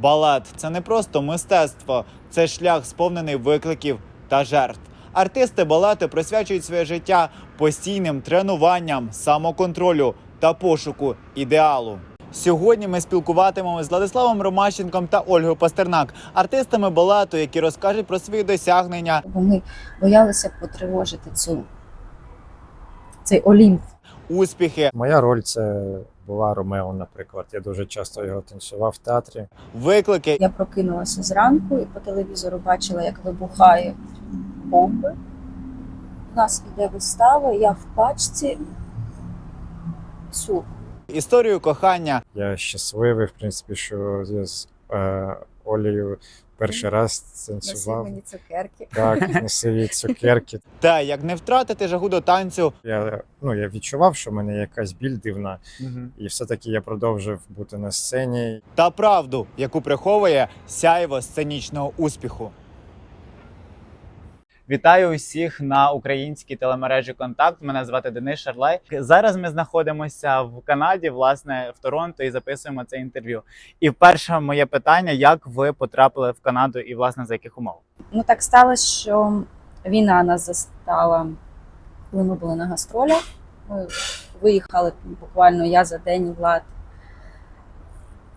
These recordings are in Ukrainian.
Балет це не просто мистецтво, це шлях сповнений викликів та жертв. Артисти балету присвячують своє життя постійним тренуванням, самоконтролю та пошуку ідеалу. Сьогодні ми спілкуватимемося з Владиславом Ромащенком та Ольгою Пастернак, артистами балету, які розкажуть про свої досягнення, бо ми боялися потривожити цю цей олімп. успіхи, Моя роль це була Ромео, наприклад. Я дуже часто його танцював в театрі. виклики Я прокинулася зранку і по телевізору бачила, як вибухає бомби. У нас іде вистава, я в пачці. Супер. історію кохання, Я щасливий, в принципі, що я з е, Олею перший раз танцював. мені цукерки. Так, носив цукерки. та як не втратити жагу до танцю. Я, ну, я відчував, що в мене якась біль дивна, і все-таки я продовжив бути на сцені. та правду, яку приховує сяйво сценічного успіху. Вітаю усіх на українській телемережі Контакт. Мене звати Денис Шарлай. Зараз ми знаходимося в Канаді, власне, в Торонто, і записуємо це інтерв'ю. І перше моє питання: як ви потрапили в Канаду і власне за яких умов? Ну так сталося, що війна нас застала, коли ми були на гастролях. Ми виїхали буквально я за день, Влад.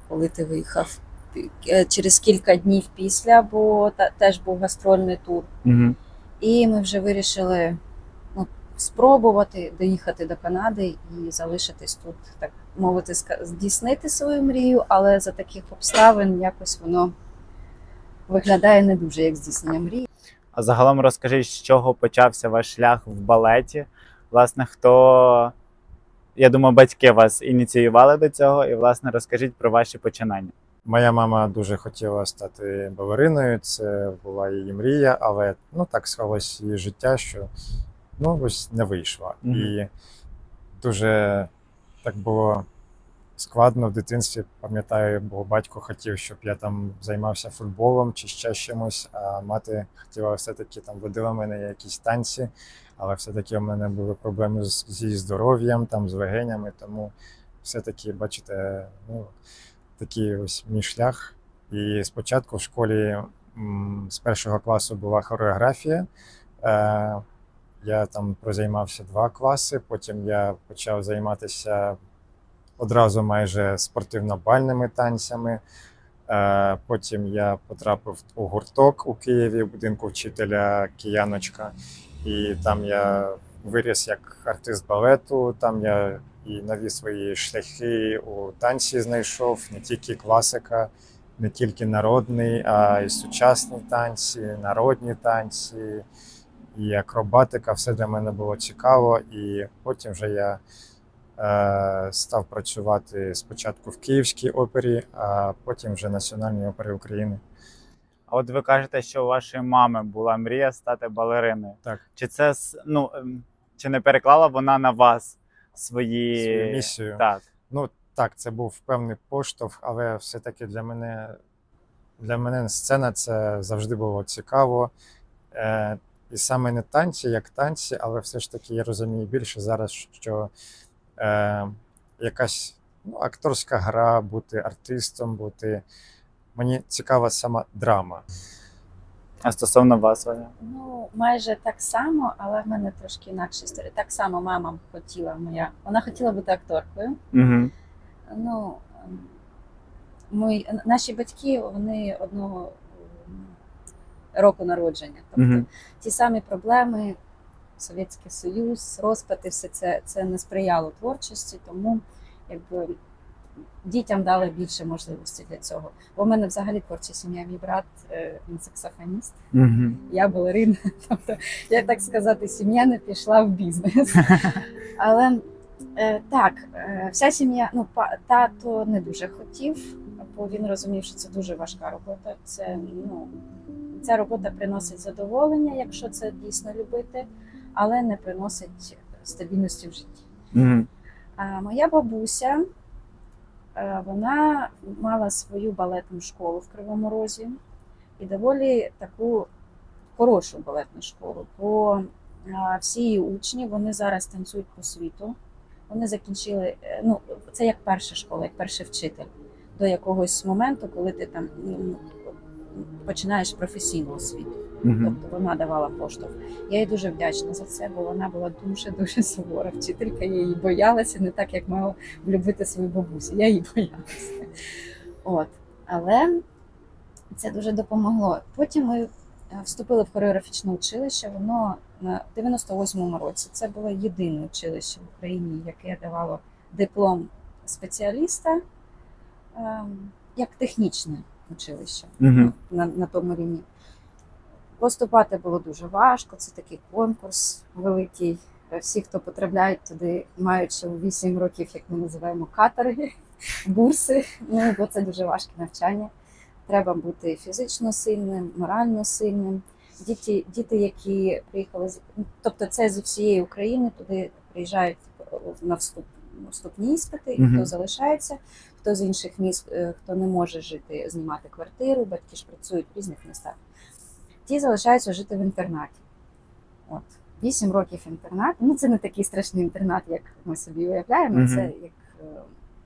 Коли ти виїхав? Е, Через кілька днів після, бо та, теж був гастрольний тур. Угу. І ми вже вирішили ну, спробувати доїхати до Канади і залишитись тут, так мовити, здійснити свою мрію, але за таких обставин якось воно виглядає не дуже як здійснення мрії. А загалом розкажіть, з чого почався ваш шлях в балеті? Власне, хто я думаю, батьки вас ініціювали до цього, і власне розкажіть про ваші починання. Моя мама дуже хотіла стати балериною, це була її мрія, але ну так склалось її життя, що ну ось не вийшло. Мгм. І дуже так було складно в дитинстві. Пам'ятаю, бо батько хотів, щоб я там займався футболом чи ще чимось, а мати хотіла все-таки там водила мене якісь танці, але все-таки у мене були проблеми з, зі здоров'ям, там з легенями, тому все-таки, бачите, ну такий ось мій шлях. І спочатку в школі з першого класу була хореографія. Е, я там прозаймався два класи, потім я почав займатися одразу майже спортивно-бальними танцями. Е, потім я потрапив у гурток у Києві, в будинку вчителя Кияночка. І там я виріс як артист балету. Там я і нові свої шляхи у танці знайшов, не тільки класика, не тільки народний, а й сучасні танці, народні танці, і акробатика. Все для мене було цікаво. І потім вже я е, став працювати спочатку в Київській опері, а потім вже Національній опері України. А от ви кажете, що у вашої мами була мрія стати балериною. Так. Чи це ну ем, чи не переклала вона на вас свої Свою місію. Так. Ну так, це був певний поштовх, але все-таки для мене, для мене сцена це завжди було цікаво. Е, і саме не танці, як танці, але все ж таки я розумію більше зараз, що е, якась ну, акторська гра, бути артистом, бути. Мені цікава сама драма. А стосовно вас, Оля? Ну, майже так само, але в мене трошки інакша історія. Так само мама хотіла моя. Вона хотіла бути акторкою. Угу. Ну, мої, наші батьки вони одного року народження. Тобто Мгм. ті самі проблеми, Совєтський Союз, розпати, все це, це не сприяло творчості, тому якби дітям дали більше можливостей для цього. Бо в мене взагалі творча сім'я, мій брат е, він саксофоніст, Угу. я балерина. Тобто, я так сказати, сім'я не пішла в бізнес. Але е, так, е, вся сім'я, ну тато не дуже хотів, бо він розумів, що це дуже важка робота. Це ну ця робота приносить задоволення, якщо це дійсно любити, але не приносить стабільності в житті. Угу. А моя бабуся, вона мала свою балетну школу в Кривому Розі і доволі таку хорошу балетну школу. Бо е, всі її учні вони зараз танцюють по світу. Вони закінчили, е, ну це як перша школа, як перший вчитель. до якогось моменту, коли ти там ну, починаєш професійну освіту. Мгм. Тобто вона давала поштовх. Я їй дуже вдячна за це, бо вона була дуже дуже сувора вчителька. Я її боялася, не так як мала влюбити свою бабусю. Я її боялася. От. Але це дуже допомогло. Потім ми е, вступили в хореографічне училище. Воно на 98-му році це було єдине училище в Україні, яке давало диплом спеціаліста ем, як технічне училище Мгм. на, на тому рівні. Поступати було дуже важко. Це такий конкурс великий. Всі, хто потрапляють туди, мають ще у 8 років, як ми називаємо каторги, бурси. Ну бо це дуже важке навчання. Треба бути фізично сильним, морально сильним. Діти, діти, які приїхали з тобто, це зі всієї України туди приїжджають на вступ вступні іспити, і хто залишається, хто з інших міст, е, хто не може жити, знімати квартиру, батьки ж працюють в різних містах. Ті залишаються жити в інтернаті. От. Вісім років інтернат. Ну, це не такий страшний інтернат, як ми собі уявляємо. Мгм. Це як е,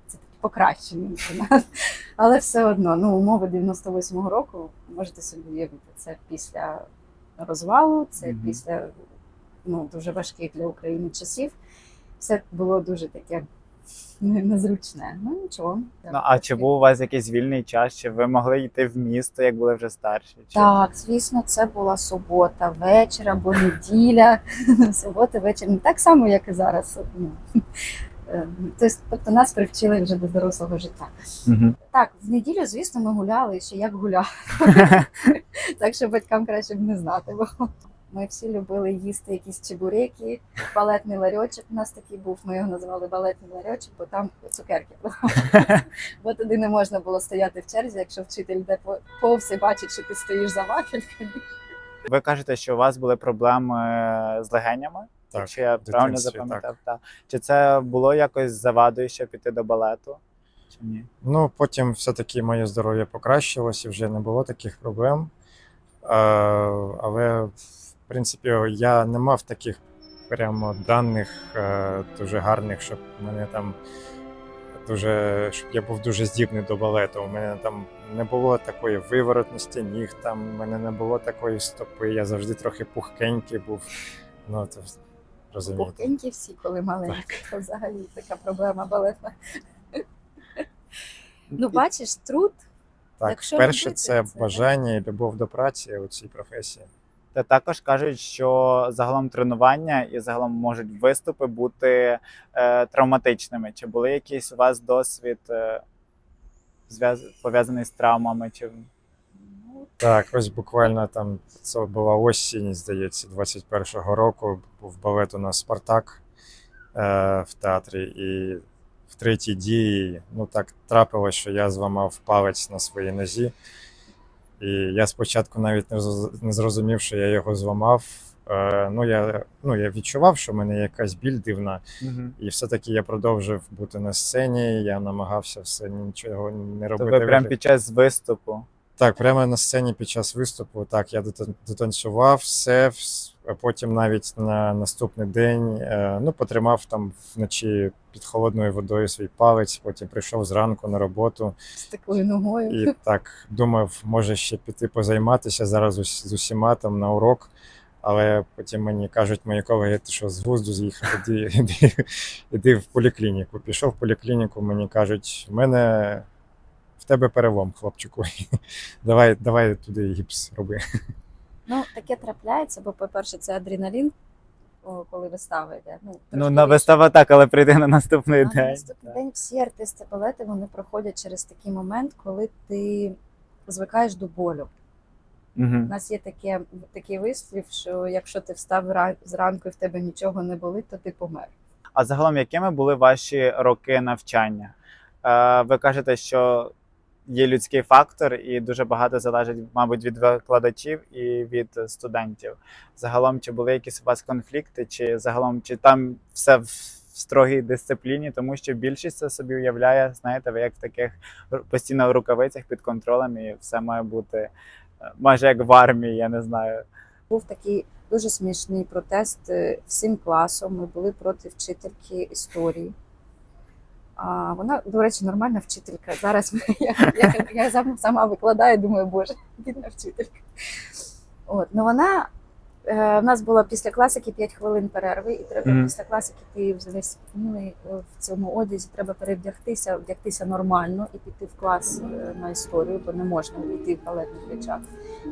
це такий покращений інтернат. Але все одно, ну, умови 98-го року, можете собі уявити, це після розвалу, це Мгм. після ну, дуже важких для України часів. Все було дуже таке незручне. Ну нічого. Ну, а чи був у вас якийсь вільний час? Чи ви могли йти в місто, як були вже старші? Чи... Так, звісно, це була субота, вечір або неділя. Субота, вечір. Не так само, як і зараз. Ну, е, Тобто, нас привчили вже до дорослого життя. Мгм. Так, в неділю, звісно, ми гуляли ще як гуляли. так що батькам краще б не знати. Бо ми всі любили їсти якісь чебуреки, балетний ларьочок. У нас такий був, ми його називали балетний ларьочок, бо там цукерки. продавали. бо туди не можна було стояти в черзі, якщо вчитель по- повз і бачить, що ти стоїш за вафельками. Ви кажете, що у вас були проблеми з легенями? Так, Чи я правильно запам'ятав? Так. Чи це було якось завадою, щоб піти до балету? Чи ні? Ну, потім все-таки моє здоров'я покращилось і вже не було таких проблем. Е, але, принципі, я не мав таких прямо даних е, дуже гарних, щоб мене там дуже, щоб я був дуже здібний до балету. У мене там не було такої виворотності ніг, там у мене не було такої стопи. Я завжди трохи пухкенький був. Ну, то розумієте. Пухкенькі всі, коли маленькі. Це взагалі така проблема балетна. Ну, бачиш, труд Так, Якщо перше, робити це, бажання і любов до праці у цій професії. Та також кажуть, що загалом тренування і загалом можуть виступи бути е, травматичними. Чи були якийсь у вас досвід е, пов'язаний з травмами? Чи Так, ось буквально там це була осінь, здається, 21-го року. Був балет у нас Спартак е, в театрі, і в третій дії ну так трапилось, що я зламав палець на своїй нозі. І я спочатку навіть не не зрозумів, що я його зламав. Е, ну, я, ну, я відчував, що в мене якась біль дивна, і все-таки я продовжив бути на сцені. Я намагався все нічого не робити. ви прямо під час виступу? Так, прямо на сцені під час виступу, так, я дотан- дотанцював все, а потім навіть на наступний день е, ну, потримав там вночі під холодною водою свій палець, потім прийшов зранку на роботу з такою ногою. і так думав, може ще піти позайматися зараз з усіма там на урок. Але потім мені кажуть мої колеги, ти що з глузду з'їхав, іди, іди, іди в поліклініку. Пішов в поліклініку, мені кажуть, в мене в тебе перелом, хлопчику. Давай, давай туди гіпс роби. Ну, таке трапляється, бо, по-перше, це адреналін, коли вистава йде. Ну, Ну, на вистава так, але прийти на наступний А на день. наступний день всі артисти балети вони проходять через такий момент, коли ти звикаєш до болю. У нас є таке, такий вислів, що якщо ти встав зранку і в тебе нічого не болить, то ти помер. А загалом, якими були ваші роки навчання? Е, ви кажете, що є людський фактор, і дуже багато залежить, мабуть, від викладачів і від студентів. Загалом, чи були якісь у вас конфлікти, чи загалом, чи там все в строгій дисципліні, тому що більшість це собі уявляє, знаєте, ви як в таких постійно в рукавицях під контролем, і все має бути е, майже як в армії, я не знаю. Був такий дуже смішний протест е, всім класом. Ми були проти вчительки історії. А вона, до речі, нормальна вчителька. Зараз я, я, я сама- викладаю, думаю, боже, бідна вчителька. От, ну вона е, в нас було після класики 5 хвилин перерви, і треба Мгм. після класики ти весь смілий е, в цьому одязі, треба перевдягтися, вдягтися нормально і піти в клас е, на історію, бо не можна йти в балетних речах.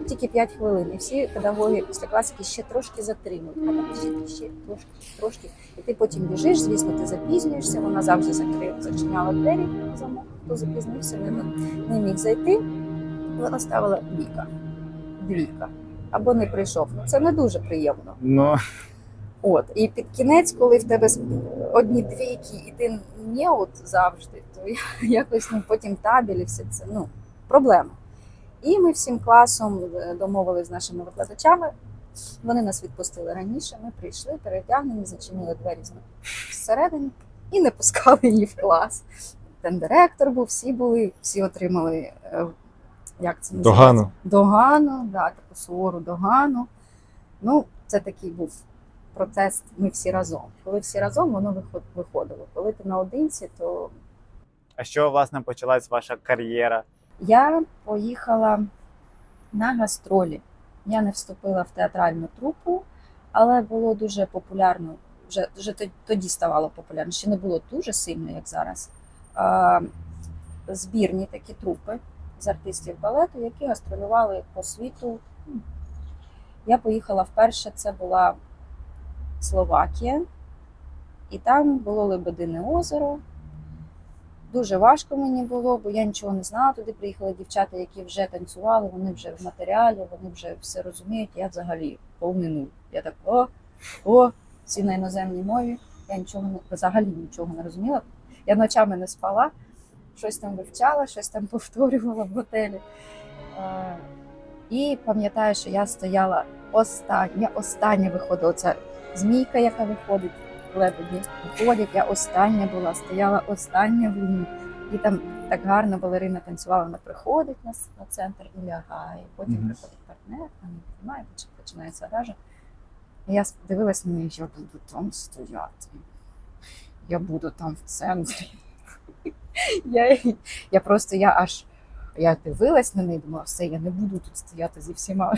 Тільки 5 хвилин. І всі педагоги після класики ще трошки затримують. А ще, ще трошки, трошки. І ти потім біжиш, звісно, ти запізнюєшся. Вона завжди закри... зачиняла двері замок. Хто запізнився, не, міг зайти. Вона ставила двійка. Двійка. Або не прийшов. Ну це не дуже приємно. Ну, От і під кінець, коли в тебе одні двійки, і ти не от завжди, то я- якось ну потім табель і все це ну проблема. І ми всім класом е, домовилися з нашими викладачами. Вони нас відпустили раніше. Ми прийшли, перевдягнені, зачинили двері зсередини і не пускали її в клас. Там директор був, всі були, всі отримали е, як це називається? Догану. Догану, да, таку сувору догану. Ну, це такий був процес. Ми всі разом. Коли всі разом, воно виходило. Коли ти наодинці, то а що власне почалась ваша кар'єра? я поїхала на гастролі. Я не вступила в театральну трупу, але було дуже популярно. Вже, вже то- тоді ставало популярно. Ще не було дуже сильно, як зараз. А, збірні такі трупи з артистів балету, які гастролювали по світу. Я поїхала вперше, це була Словакія, і там було Лебедине озеро. Дуже важко мені було, бо я нічого не знала. Туди приїхали дівчата, які вже танцювали, вони вже в матеріалі, вони вже все розуміють. Я взагалі повний нуль. Я так о, о, всі на іноземній мові. Я нічого не взагалі нічого не розуміла. Я ночами не спала, щось там вивчала, щось там повторювала в готелі. І пам'ятаю, що я стояла остання, остання виходила. Ця змійка, яка виходить, лебеді виходять. Я остання була, стояла остання в лінії. І там так гарно балерина танцювала, вона приходить на, на центр і лягає. Потім Мгм. приходить партнер, вона поч- починається ража. Я дивилась на неї, я буду там стояти. Я буду там в центрі. Я, я просто я аж я дивилась на неї, думала, все, я не буду тут стояти зі всіма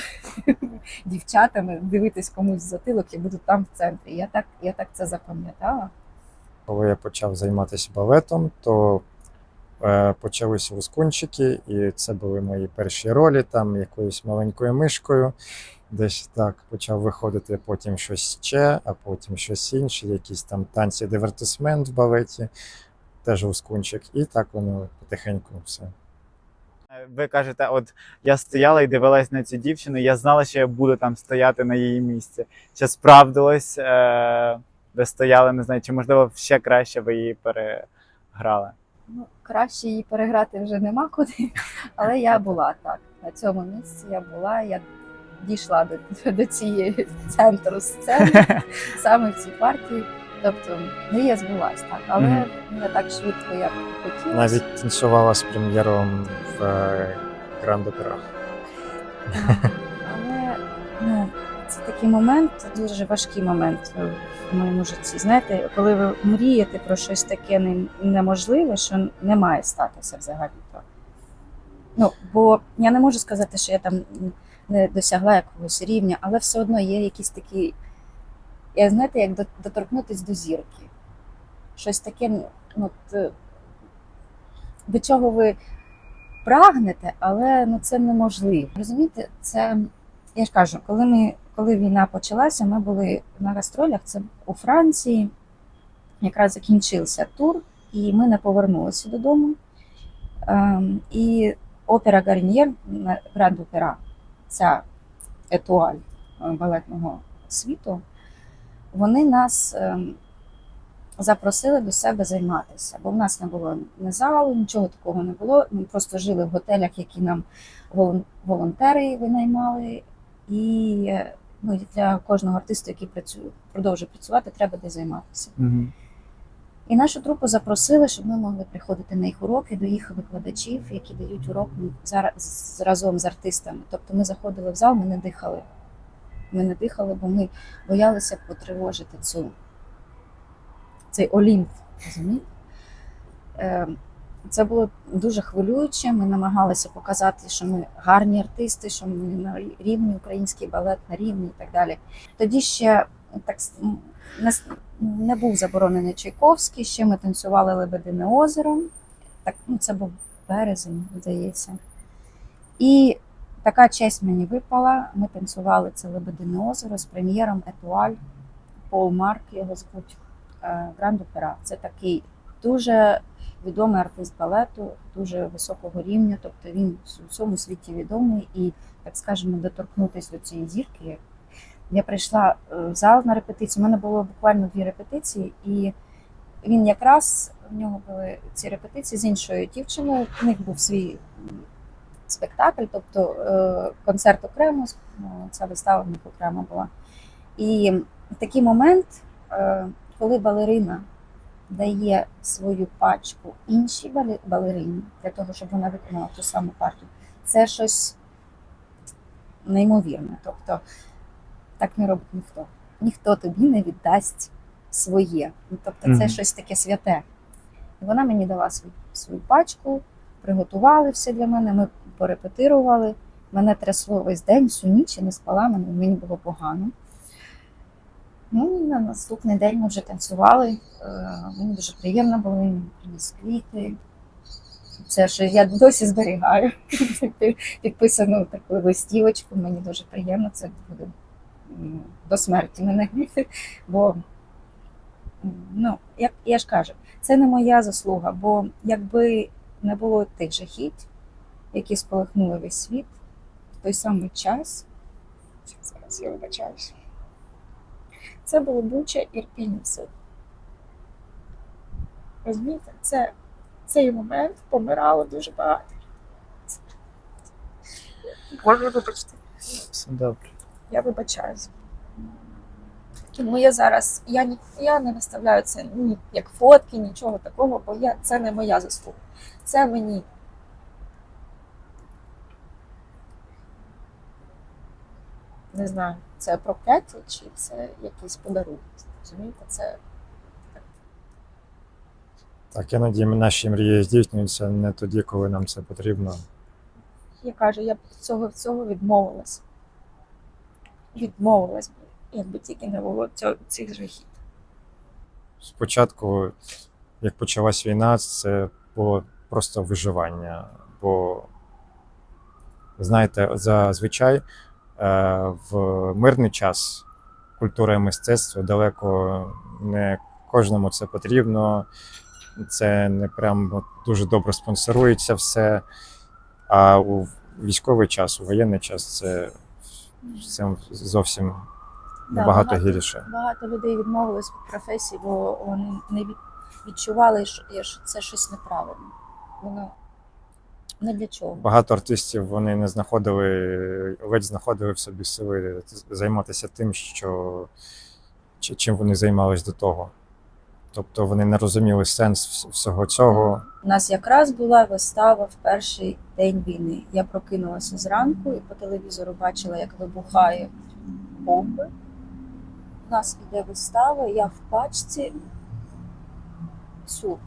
дівчатами, дивитись комусь затилок, я буду там в центрі. Я так, я так це запам'ятала. Коли я почав займатися балетом, то е, почалися вускунчики, і це були мої перші ролі, там якоюсь маленькою мишкою. Десь так почав виходити потім щось ще, а потім щось інше, якісь там танці, дивертисмент в балеті, теж вускунчик. І так воно потихеньку все. Е, Ви кажете, от я стояла і дивилась на цю дівчину, я знала, що я буду там стояти на її місці. Чи справдилось, е, ви стояли, не знаю, чи можливо ще краще ви її переграли? Ну, краще її переграти вже нема куди, але я була так. На цьому місці я була, я дійшла до, до цієї центру сцени, саме в цій партії. Тобто мрія збулась так, але Мгм. не так швидко, як хотілося. Навіть танцювала з прем'єром в е, Гранд Опера. Але ну, це такий момент, дуже важкий момент в моєму житті. Знаєте, коли ви мрієте про щось таке неможливе, що не має статися взагалі. то Ну, бо я не можу сказати, що я там не досягла якогось рівня, але все одно є якісь такі. Я знаєте, як до- доторкнутися до зірки. Щось таке, ну, е, до чого ви прагнете, але ну, це неможливо. Розумієте, це я ж кажу, коли ми коли війна почалася, ми були на гастролях. Це у Франції. Якраз закінчився тур, і ми не повернулися додому. Ем, і опера Гарньєр, Гранд Опера, ця етуаль е, балетного світу, вони нас ем, запросили до себе займатися, бо в нас не було ні залу, нічого такого не було. Ми просто жили в готелях, які нам волонтери винаймали. І е, ну, для кожного артиста, який працює, продовжує працювати, треба де займатися. Угу. І нашу трупу запросили, щоб ми могли приходити на їх уроки до їх викладачів, які дають урок зараз разом з артистами. Тобто ми заходили в зал, ми не дихали. Ми не дихали, бо ми боялися потривожити цю, цей олімп. Е, Це було дуже хвилююче. Ми намагалися показати, що ми гарні артисти, що ми на рівні український балет на рівні і так далі. Тоді ще так не, не був заборонений Чайковський, ще ми танцювали Лебедине озеро. Так, ну, це був березень, здається. І така честь мені випала. Ми танцювали це Лебедине озеро з прем'єром Етуаль. Пол Марк його звуть е, Гранд Опера. Це такий дуже відомий артист балету, дуже високого рівня. Тобто він у всьому світі відомий і, так скажемо, доторкнутися до цієї зірки. Я прийшла е, в зал на репетицію. У мене було буквально дві репетиції, і він якраз в нього були ці репетиції з іншою дівчиною. У них був свій спектакль, тобто е, концерт окремо, ну, ця вистава в них окремо була. І в такий момент, е, коли балерина дає свою пачку іншій балерині для того, щоб вона виконала ту саму партію, це щось неймовірне. Тобто так не робить ніхто. Ніхто тобі не віддасть своє. Ну, Тобто це щось таке святе. Вона мені дала свою, свою пачку, приготували все для мене, ми порепетирували. Мене трясло весь день, всю ніч я не спала, мені, було погано. Ну, і на наступний день ми вже танцювали. Е, Мені дуже приємно було, він приніс квіти. Це що я досі зберігаю. Підписану таку листівочку. Мені дуже приємно. Це буде до смерті мене. Бо ну, як я ж кажу, це не моя заслуга, бо якби не було тих жахіть, які спалахнули весь світ в той самий час. Зараз я вибачаюсь. Це було Буча Ірпінь все. Розумієте, це, цей момент помирало дуже багато. Боже, вибачте. Все добре. Я вибачаюсь. Тому я зараз я, ні, я не виставляю це ні як фотки, нічого такого, бо я, це не моя заслуга. Це мені. Не знаю, це прокляття чи це якийсь подарунок. Розумієте, це Так, іноді наші мрії здійснюються не тоді, коли нам це потрібно. я кажу, я б від цього всього відмовилась. Відмовилась би, якби тільки не було цього, цих жахів. Спочатку, як почалась війна, це було просто виживання. Бо, знаєте, зазвичай в мирний час культура і мистецтво далеко не кожному це потрібно. Це не прям дуже добре спонсорується все. А у військовий час, у воєнний час це, це зовсім набагато багато- гірше. Багато людей відмовились від професії, бо вони не відчували, що що це щось неправильно. Воно не для чого. Багато артистів вони не знаходили, ледь знаходили в собі сили займатися тим, що чим вони займались до того. Тобто вони не розуміли сенс всього цього. У нас якраз була вистава в перший день війни. Я прокинулася зранку і по телевізору бачила, як вибухає бомби. У нас іде вистава, я в пачці. Су,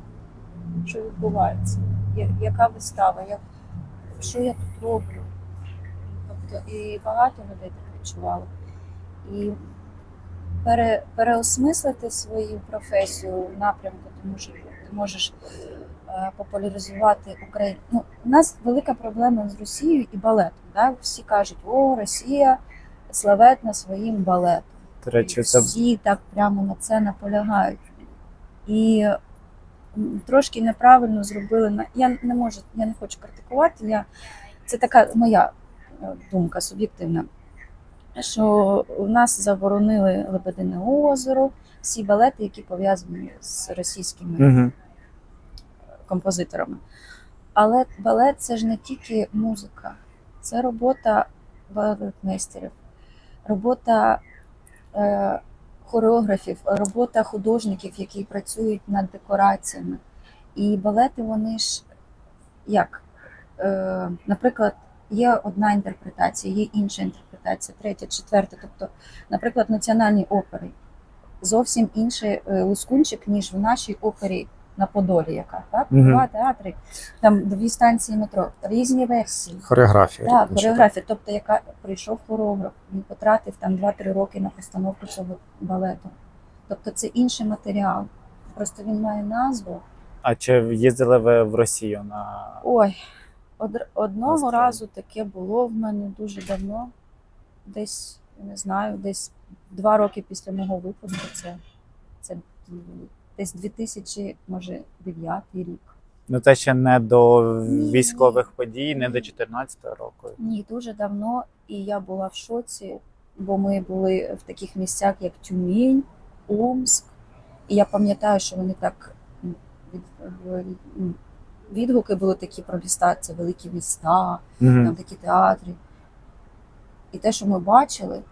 що відбувається? Я- Яка вистава? Я, що я тут роблю? Тобто, і багато людей так відчувало. І пере, переосмислити свою професію в напрямку, тому що ти можеш е, популяризувати Україну. Ну, у нас велика проблема з Росією і балетом. Да? Всі кажуть, о, Росія славетна своїм балетом. До речі, це Всі так прямо на це наполягають. І трошки неправильно зробили. Я не можу, я не хочу критикувати. Я... Це така моя е, думка суб'єктивна. Що у нас заборонили Лебедине озеро, всі балети, які пов'язані з російськими угу. композиторами. Але балет це ж не тільки музика, це робота балетмейстерів, робота е, хореографів, робота художників, які працюють над декораціями. І балети вони ж як, е, наприклад, є одна інтерпретація, є інша інтерпретація, третя, четверта. Тобто, наприклад, національні опери зовсім інший е, лускунчик, ніж в нашій опері на Подолі, яка так? Мгм. Два театри, там дві станції метро, різні версії. Хореографія. Так, хореографія. Тобто, яка прийшов хореограф, він потратив там 2-3 роки на постановку цього балету. Тобто це інший матеріал. Просто він має назву. А чи їздили ви в Росію на Ой, од- одного Насправді. разу таке було в мене дуже давно. Десь, не знаю, десь два роки після мого випуску. Це, це десь 2000, може, 9 рік. ну це ще не до Ні, військових ні. подій, не до 14-го року? Ні, дуже давно, і я була в шоці, бо ми були в таких місцях, як Тюмінь, Омск. І я пам'ятаю, що вони так відгуки були такі про міста, це великі міста, Мгм. там такі театри. І те, що ми бачили,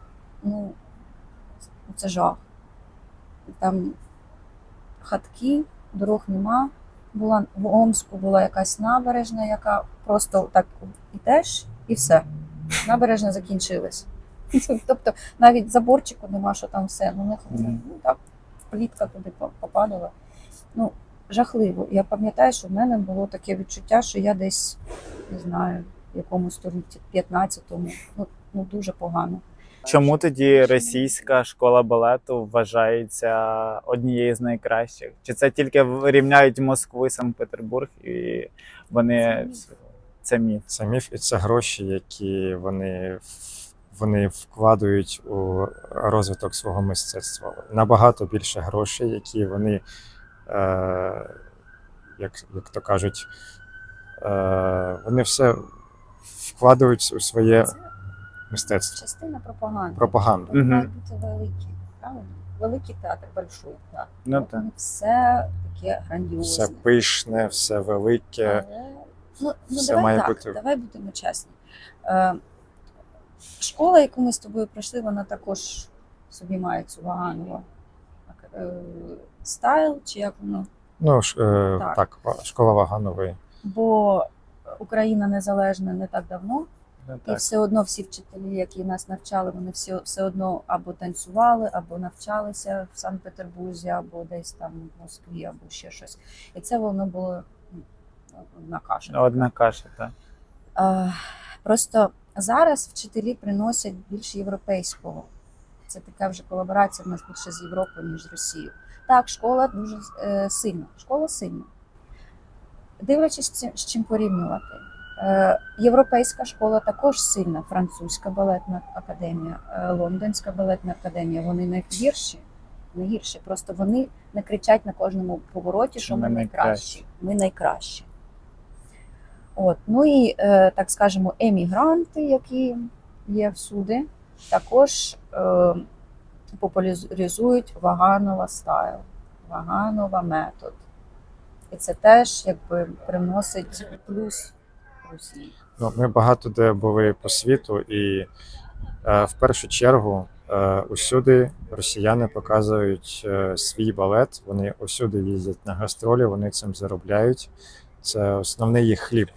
ну це жах. Там хатки, дорог нема. Була в Омску була якась набережна, яка просто так ідеш і все. Набережна закінчилась. Тобто навіть заборчику нема, що там все. Ну, не, ну так, плітка туди попадала. Ну, жахливо. Я пам'ятаю, що в мене було таке відчуття, що я десь, не знаю, в якому столітті, 15-му. Ну, ну дуже погано. Чому тоді російська школа балету вважається однією з найкращих? Чи це тільки рівняють Москву і Санкт-Петербург, і вони це міф? Це міф і це гроші, які вони, вони вкладають у розвиток свого мистецтва. Набагато більше грошей, які вони, е, як, як то кажуть, е, вони все вкладають у своє Це частина пропаганди. пропаганду. Вони Мгм. мають бути великі, правильно? Великий театр, большой театр. Ну, От так. все таке грандіозне. Все пишне, все велике. Але, ну, ну все давай має так, бути. давай будемо чесні. Е, школа, яку ми з тобою пройшли, вона також собі має цю вагану е, стайл, чи як воно. Ну, ш- е, Так. так, школа Ваганової. Бо Україна незалежна не так давно, Ну, і все одно всі вчителі, які нас навчали, вони всі все одно або танцювали, або навчалися в Санкт-Петербурзі, або десь там в Москві, або ще щось. І це воно було ну, одна каша. Одна каша, так. Е, Просто зараз вчителі приносять більше європейського. Це така вже колаборація в нас більше з Європою, ніж з Росією. Так, школа дуже е, сильна. Школа сильна. Дивлячись, з чим порівнювати. Е, Європейська школа також сильна. Французька балетна академія, е, Лондонська балетна академія. Вони не гірші, не гірші. Просто вони не кричать на кожному повороті, що ми найкращі. Ми найкращі. От. Ну і, е, так скажемо, емігранти, які є всюди, також е, популяризують Ваганова стайл, Ваганова метод. І це теж якби приносить плюс Росії. Ну, ми багато де були по світу, і е, в першу чергу е, усюди росіяни показують е, свій балет. Вони усюди їздять на гастролі, вони цим заробляють. Це основний їх хліб.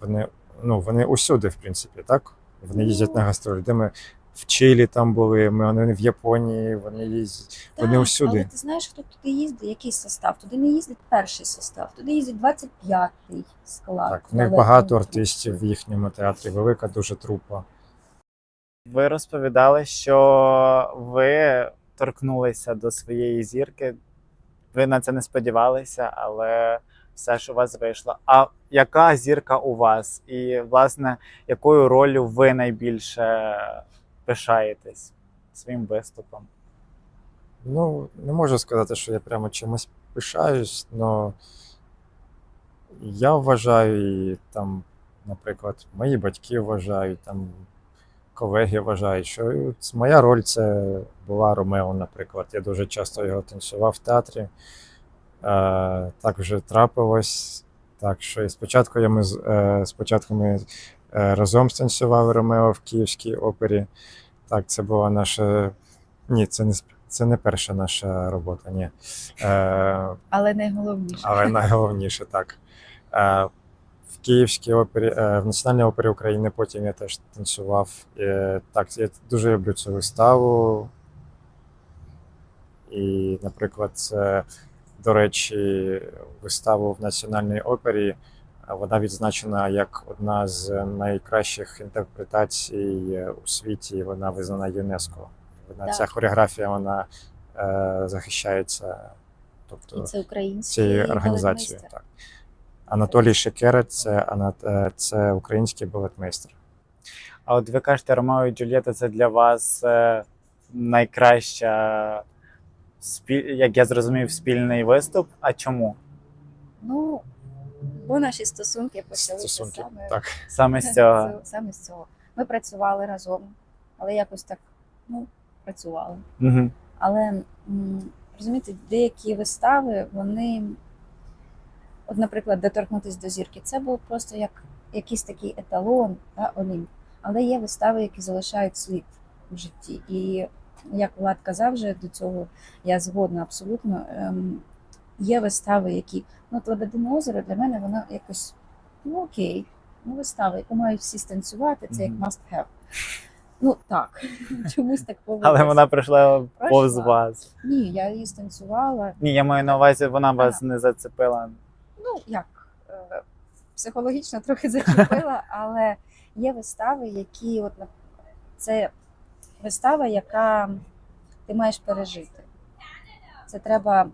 Вони, ну, вони усюди, в принципі, так? Вони їздять на гастролі. Де ми в Чилі там були, ми вони в Японії, вони їздять. Вони Так, усюди. Але ти знаєш, хто туди їздить, який состав? Туди не їздить перший состав, туди їздить 25-й склад. Так, в них багато артистів в їхньому театрі, велика дуже трупа. Ви розповідали, що ви торкнулися до своєї зірки. Ви на це не сподівалися, але все ж у вас вийшло. А яка зірка у вас? І, власне, якою ролью ви найбільше пишаєтесь своїм виступом? Ну, не можу сказати, що я прямо чимось пишаюсь, але я вважаю, і там, наприклад, мої батьки вважають, там колеги вважають, що моя роль це була Ромео, наприклад. Я дуже часто його танцював в театрі. Е, так вже трапилось. Так що і спочатку я ми, е, спочатку ми разом станцювали Ромео в Київській опері. Так, це була наша. Ні, це не це не перша наша робота, ні. Е, Але найголовніше. але найголовніше так. Е, в Київській опері, е, в Національній опері України потім я теж танцював. Е, так, я дуже люблю цю виставу. І, наприклад, це До речі, виставу в Національній опері вона відзначена як одна з найкращих інтерпретацій е, у світі. Вона визнана ЮНЕСКО. Вона Так. ця хореографія вона е, захищається, тобто І це цією організацією. Так. Анатолій Шекера це, е, це український балетмейстер. А от ви кажете, Ромео і Джульєта це для вас е, найкраща, як я зрозумів, спільний виступ. А чому? Ну, бо наші стосунки почалися Стосунки. саме, Так. Саме з цього. саме з цього. Ми працювали разом, але якось так ну, працювали. Угу. Але розумієте, деякі вистави, вони, от, наприклад, доторкнутися до зірки, це був просто як якийсь такий еталон, та, Олімп. Але є вистави, які залишають слід в житті. І як Влад казав вже до цього, я згодна абсолютно. Ем, є вистави, які, ну, от Лебедине озеро для мене воно якось ну окей, ну вистава, яку мають всі станцювати, це як must have. Ну так, чомусь так повелося. Але вона пройшла повз вас. Ні, я її станцювала. Ні, я маю на увазі, вона вас не зацепила. Ну як е, психологічно трохи зачепила, але є вистави, які от це вистава, яка ти маєш пережити. Це треба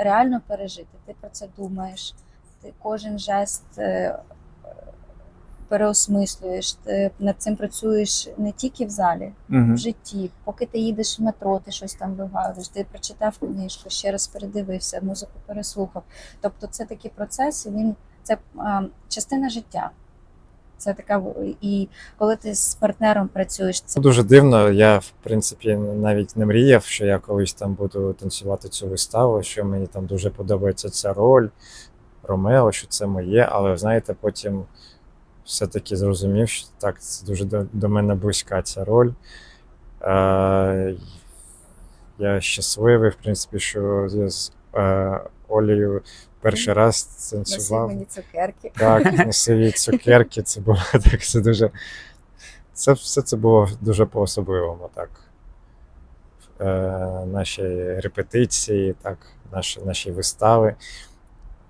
реально пережити. Ти про це думаєш, ти кожен жест е, переосмислюєш, ти над цим працюєш не тільки в залі, Угу. в житті. Поки ти їдеш в метро, ти щось там вигадуєш, ти прочитав книжку, ще раз передивився, музику переслухав. Тобто це такі процеси, він це а, частина життя. Це така і коли ти з партнером працюєш, це дуже дивно. Я, в принципі, навіть не мріяв, що я колись там буду танцювати цю виставу, що мені там дуже подобається ця роль Ромео, що це моє, але знаєте, потім все-таки зрозумів, що так, це дуже до, до мене близька ця роль. Е, я щасливий, в принципі, що з е, Олею перший раз носив танцював. мені цукерки. Так, носові цукерки, це було так, це дуже. Це все це було дуже по-особливому, так. Е, наші репетиції, так, наші, наші вистави.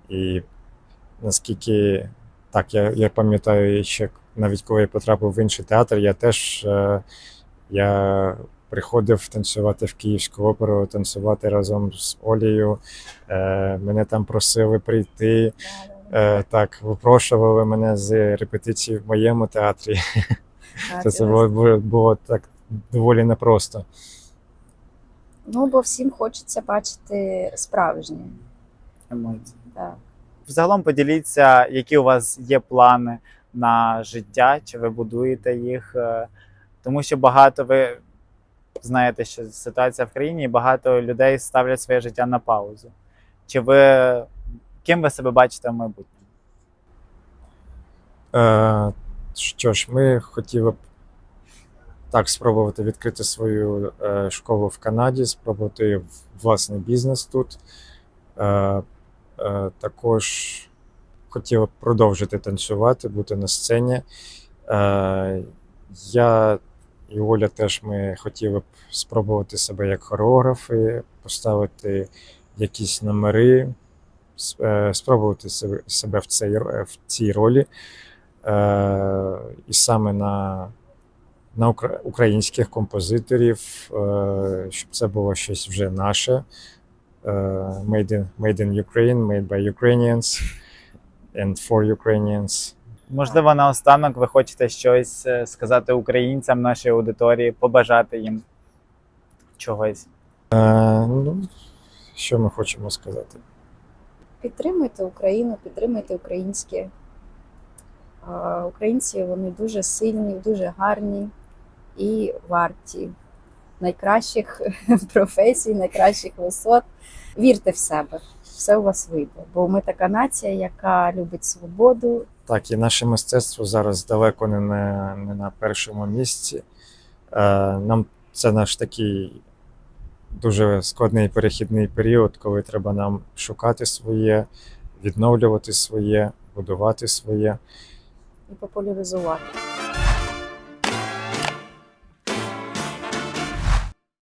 І наскільки так, я, я пам'ятаю, ще навіть коли я потрапив в інший театр, я теж е, я приходив танцювати в Київську оперу, танцювати разом з Олією. Е, мене там просили прийти. Е, так, випрошували мене з репетиції в моєму театрі. Так, Це, було, було, було так доволі непросто. Ну, бо всім хочеться бачити справжнє. Емоції. Так. Взагалом поділіться, які у вас є плани на життя, чи ви будуєте їх. е, Тому що багато ви знаєте, що ситуація в країні, і багато людей ставлять своє життя на паузу. Чи ви ким ви себе бачите в майбутньому? Е, що ж, ми хотіли б так спробувати відкрити свою е, школу в Канаді, спробувати власний бізнес тут. Е, е, також хотіли б продовжити танцювати, бути на сцені. Е, я і Оля теж ми хотіли б спробувати себе як хореографи, поставити якісь номери, е, спробувати себе, в, цій, в цій ролі. Е, і саме на, на українських композиторів, е, щоб це було щось вже наше. Made, in, made in Ukraine, made by Ukrainians and for Ukrainians. Можливо, наостанок ви хочете щось е, сказати українцям нашої аудиторії, побажати їм чогось. Е, ну, що ми хочемо сказати? Підтримуйте Україну, підтримуйте українське. Українці вони дуже сильні, дуже гарні і варті найкращих професій, найкращих висот. Вірте в себе, все у вас вийде. Бо ми така нація, яка любить свободу. Так, і наше мистецтво зараз далеко не на, не на першому місці. Е, нам це наш такий дуже складний перехідний період, коли треба нам шукати своє, відновлювати своє, будувати своє. і популяризувати.